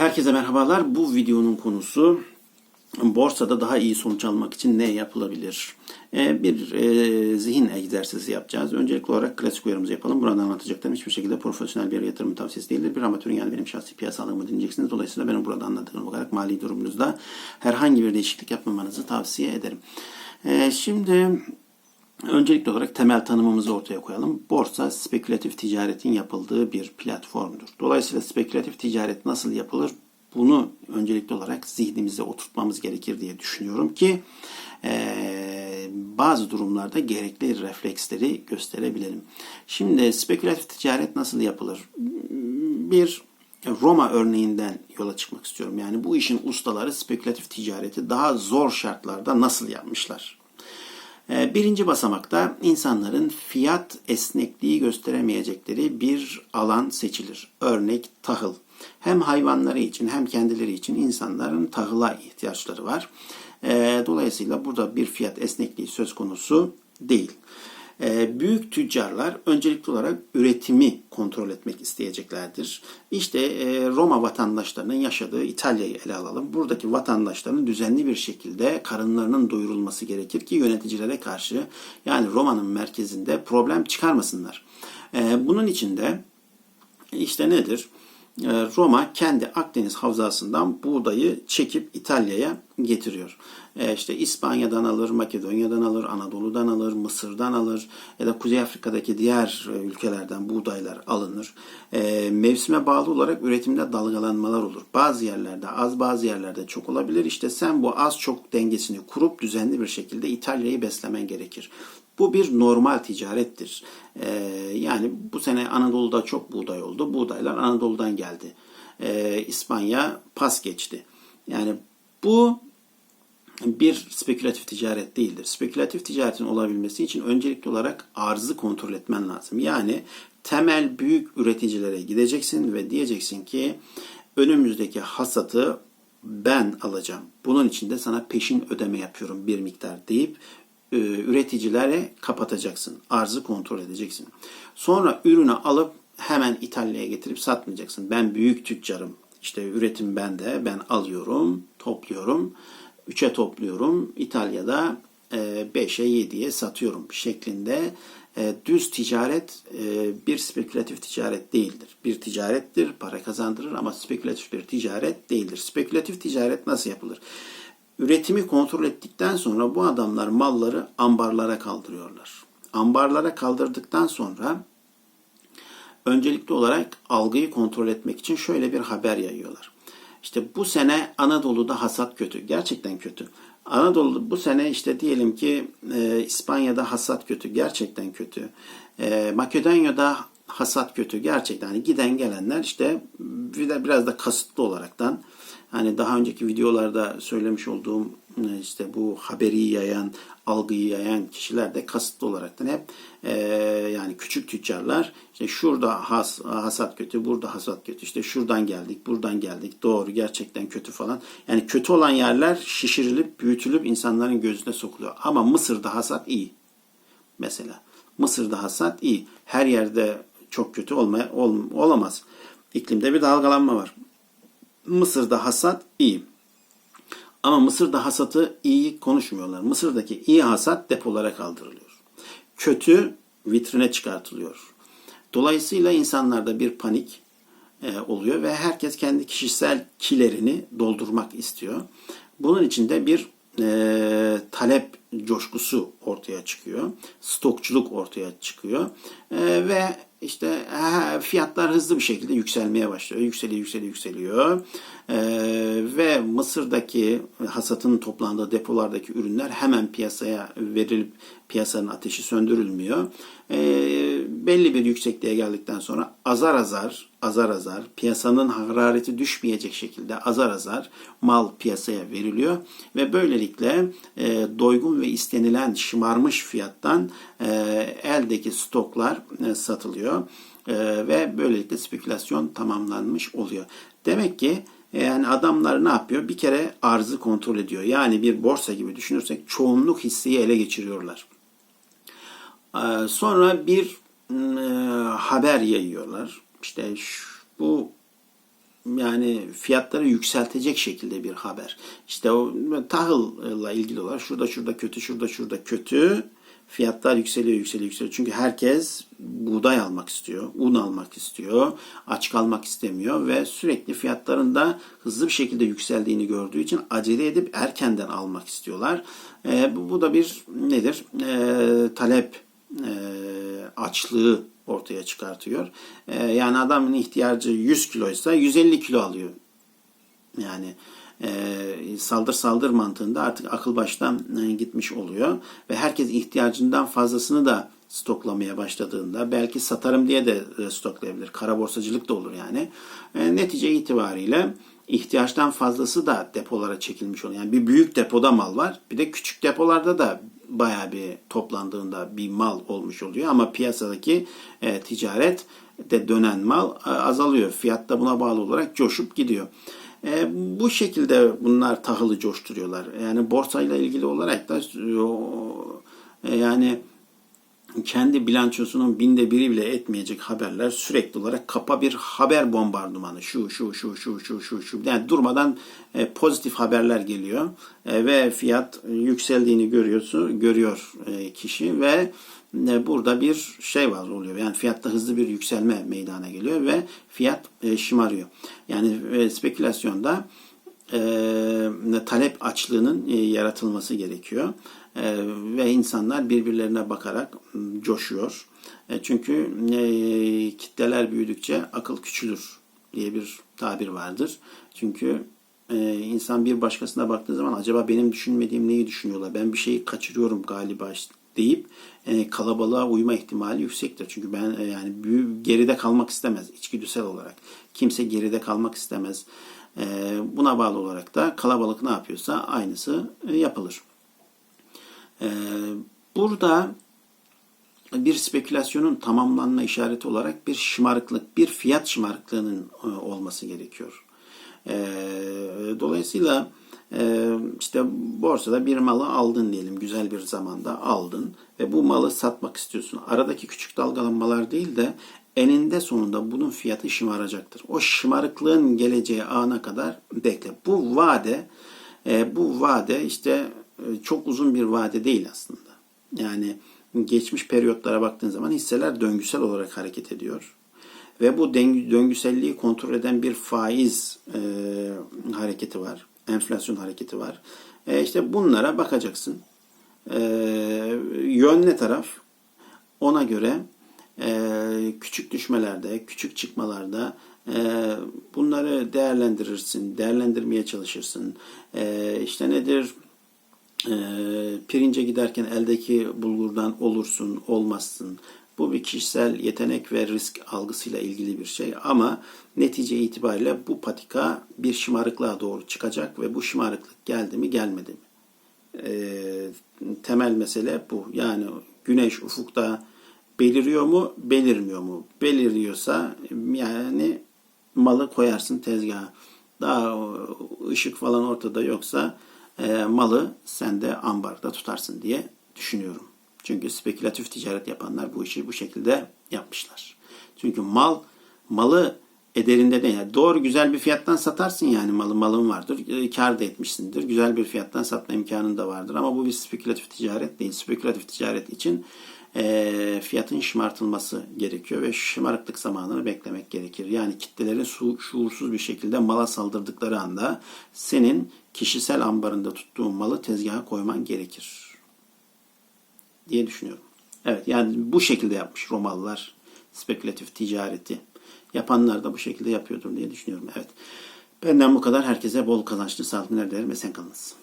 Herkese merhabalar. Bu videonun konusu borsada daha iyi sonuç almak için ne yapılabilir? Ee, bir e, zihin egzersizi yapacağız. Öncelikli olarak klasik uyarımızı yapalım. Burada anlatacaklarım hiçbir şekilde profesyonel bir yatırım tavsiyesi değildir. Bir amatörün yani benim şahsi piyasalığımı dinleyeceksiniz. Dolayısıyla benim burada anlattığım olarak mali durumunuzda herhangi bir değişiklik yapmamanızı tavsiye ederim. Ee, şimdi Öncelikli olarak temel tanımımızı ortaya koyalım. Borsa spekülatif ticaretin yapıldığı bir platformdur. Dolayısıyla spekülatif ticaret nasıl yapılır? Bunu öncelikli olarak zihnimize oturtmamız gerekir diye düşünüyorum ki e, bazı durumlarda gerekli refleksleri gösterebilelim. Şimdi spekülatif ticaret nasıl yapılır? Bir Roma örneğinden yola çıkmak istiyorum. Yani bu işin ustaları spekülatif ticareti daha zor şartlarda nasıl yapmışlar? Birinci basamakta insanların fiyat esnekliği gösteremeyecekleri bir alan seçilir. Örnek tahıl. Hem hayvanları için hem kendileri için insanların tahıla ihtiyaçları var. Dolayısıyla burada bir fiyat esnekliği söz konusu değil. Ee, büyük tüccarlar öncelikli olarak üretimi kontrol etmek isteyeceklerdir. İşte e, Roma vatandaşlarının yaşadığı İtalya'yı ele alalım. Buradaki vatandaşların düzenli bir şekilde karınlarının doyurulması gerekir ki yöneticilere karşı yani Roma'nın merkezinde problem çıkarmasınlar. Ee, bunun için de işte nedir? Ee, Roma kendi Akdeniz havzasından buğdayı çekip İtalya'ya getiriyor. E işte İspanya'dan alır, Makedonya'dan alır, Anadolu'dan alır, Mısır'dan alır ya da Kuzey Afrika'daki diğer e, ülkelerden buğdaylar alınır. E, mevsime bağlı olarak üretimde dalgalanmalar olur. Bazı yerlerde az, bazı yerlerde çok olabilir. İşte sen bu az çok dengesini kurup düzenli bir şekilde İtalya'yı beslemen gerekir. Bu bir normal ticarettir. Ee, yani bu sene Anadolu'da çok buğday oldu. Buğdaylar Anadolu'dan geldi. Ee, İspanya pas geçti. Yani bu bir spekülatif ticaret değildir. Spekülatif ticaretin olabilmesi için öncelikli olarak arzı kontrol etmen lazım. Yani temel büyük üreticilere gideceksin ve diyeceksin ki önümüzdeki hasatı ben alacağım. Bunun için de sana peşin ödeme yapıyorum bir miktar deyip e, üreticilere kapatacaksın. Arzı kontrol edeceksin. Sonra ürünü alıp hemen İtalya'ya getirip satmayacaksın. Ben büyük tüccarım. İşte üretim bende. Ben alıyorum, topluyorum. 3'e topluyorum. İtalya'da 5'e 7'ye satıyorum şeklinde e, düz ticaret e, bir spekülatif ticaret değildir. Bir ticarettir, para kazandırır ama spekülatif bir ticaret değildir. Spekülatif ticaret nasıl yapılır? Üretimi kontrol ettikten sonra bu adamlar malları ambarlara kaldırıyorlar. Ambarlara kaldırdıktan sonra öncelikli olarak algıyı kontrol etmek için şöyle bir haber yayıyorlar. İşte bu sene Anadolu'da hasat kötü. Gerçekten kötü. Anadolu bu sene işte diyelim ki e, İspanya'da hasat kötü. Gerçekten kötü. E, Makedonya'da hasat kötü. Gerçekten hani giden gelenler işte biraz da kasıtlı olaraktan hani daha önceki videolarda söylemiş olduğum e, işte bu haberi yayan, algıyı yayan kişiler de kasıtlı olaraktan hep e, yani küçük tüccarlar işte şurada has, hasat kötü, burada hasat kötü, işte şuradan geldik, buradan geldik, doğru gerçekten kötü falan. Yani kötü olan yerler şişirilip, büyütülüp insanların gözüne sokuluyor. Ama Mısır'da hasat iyi. Mesela Mısır'da hasat iyi. Her yerde çok kötü olmaya, ol, olamaz. İklimde bir dalgalanma var. Mısır'da hasat iyi. Ama Mısır'da hasatı iyi konuşmuyorlar. Mısır'daki iyi hasat depolara kaldırılıyor. Kötü vitrine çıkartılıyor. Dolayısıyla insanlarda bir panik e, oluyor ve herkes kendi kişisel kilerini doldurmak istiyor. Bunun için de bir e, talep coşkusu ortaya çıkıyor. Stokçuluk ortaya çıkıyor. E, ve işte fiyatlar hızlı bir şekilde yükselmeye başlıyor. Yükseliyor, yükseliyor, yükseliyor. Ee, ve Mısır'daki hasatın toplandığı depolardaki ürünler hemen piyasaya verilip piyasanın ateşi söndürülmüyor. Ee, belli bir yüksekliğe geldikten sonra azar azar, azar azar piyasanın harareti düşmeyecek şekilde azar azar mal piyasaya veriliyor ve böylelikle e, doygun ve istenilen şımarmış fiyattan e, eldeki stoklar e, satılıyor e, ve böylelikle spekülasyon tamamlanmış oluyor. Demek ki yani adamlar ne yapıyor? Bir kere arzı kontrol ediyor. Yani bir borsa gibi düşünürsek çoğunluk hisseyi ele geçiriyorlar. Sonra bir haber yayıyorlar. İşte bu yani fiyatları yükseltecek şekilde bir haber. İşte o tahılla ilgili olarak şurada şurada kötü, şurada şurada kötü. Fiyatlar yükseliyor, yükseliyor, yükseliyor. Çünkü herkes buğday almak istiyor, un almak istiyor, aç kalmak istemiyor ve sürekli fiyatların da hızlı bir şekilde yükseldiğini gördüğü için acele edip erkenden almak istiyorlar. E, bu, bu da bir nedir? E, talep e, açlığı ortaya çıkartıyor. E, yani adamın ihtiyacı 100 kiloysa 150 kilo alıyor. Yani e, saldır saldır mantığında artık akıl baştan e, gitmiş oluyor ve herkes ihtiyacından fazlasını da stoklamaya başladığında belki satarım diye de e, stoklayabilir. Kara borsacılık da olur yani. E, netice itibariyle ihtiyaçtan fazlası da depolara çekilmiş oluyor. Yani bir büyük depoda mal var. Bir de küçük depolarda da bayağı bir toplandığında bir mal olmuş oluyor. Ama piyasadaki e, ticaret de dönen mal e, azalıyor. Fiyat da buna bağlı olarak coşup gidiyor. E, bu şekilde bunlar tahılı coşturuyorlar. Yani borsayla ilgili olarak da e, yani kendi bilançosunun binde biri bile etmeyecek haberler sürekli olarak kapa bir haber bombardımanı. Şu, şu, şu, şu, şu, şu, şu. Yani durmadan e, pozitif haberler geliyor e, ve fiyat yükseldiğini görüyorsun, görüyor e, kişi ve e, burada bir şey var oluyor. Yani fiyatta hızlı bir yükselme meydana geliyor ve fiyat e, şımarıyor. Yani e, spekülasyonda e, talep açlığının e, yaratılması gerekiyor. E, ve insanlar birbirlerine bakarak m, coşuyor. E, çünkü e, kitleler büyüdükçe akıl küçülür diye bir tabir vardır. Çünkü e, insan bir başkasına baktığı zaman acaba benim düşünmediğim neyi düşünüyorlar? Ben bir şeyi kaçırıyorum galiba deyip kalabalığa uyma ihtimali yüksektir. Çünkü ben yani geride kalmak istemez içgüdüsel olarak. Kimse geride kalmak istemez. Buna bağlı olarak da kalabalık ne yapıyorsa aynısı yapılır. E, burada bir spekülasyonun tamamlanma işareti olarak bir şımarıklık, bir fiyat şımarıklığının e, olması gerekiyor. E, dolayısıyla e, işte borsada bir malı aldın diyelim güzel bir zamanda aldın ve bu malı satmak istiyorsun. Aradaki küçük dalgalanmalar değil de eninde sonunda bunun fiyatı şımaracaktır. O şımarıklığın geleceği ana kadar bekle. Bu vade e, bu vade işte çok uzun bir vade değil aslında. Yani geçmiş periyotlara baktığın zaman hisseler döngüsel olarak hareket ediyor. Ve bu döngüselliği kontrol eden bir faiz e, hareketi var. Enflasyon hareketi var. E işte bunlara bakacaksın. E, yön ne taraf? Ona göre e, küçük düşmelerde, küçük çıkmalarda e, bunları değerlendirirsin, değerlendirmeye çalışırsın. E, işte nedir? E, pirince giderken eldeki bulgurdan olursun, olmazsın. Bu bir kişisel yetenek ve risk algısıyla ilgili bir şey ama netice itibariyle bu patika bir şımarıklığa doğru çıkacak ve bu şımarıklık geldi mi gelmedi mi? E, temel mesele bu. Yani güneş ufukta beliriyor mu, belirmiyor mu? Beliriyorsa yani malı koyarsın tezgaha. Daha ışık falan ortada yoksa e, malı sen de ambarda tutarsın diye düşünüyorum. Çünkü spekülatif ticaret yapanlar bu işi bu şekilde yapmışlar. Çünkü mal malı ederinde değil. Yani doğru güzel bir fiyattan satarsın yani malı malın vardır. E, kar da etmişsindir. Güzel bir fiyattan satma imkanın da vardır. Ama bu bir spekülatif ticaret değil. Spekülatif ticaret için e, fiyatın şımartılması gerekiyor ve şımarıklık zamanını beklemek gerekir. Yani kitlelerin su, şuursuz bir şekilde mala saldırdıkları anda senin kişisel ambarında tuttuğun malı tezgaha koyman gerekir diye düşünüyorum. Evet yani bu şekilde yapmış Romalılar spekülatif ticareti. Yapanlar da bu şekilde yapıyordur diye düşünüyorum. Evet. Benden bu kadar. Herkese bol kazançlı sağlıklı dilerim ve sen kalınız.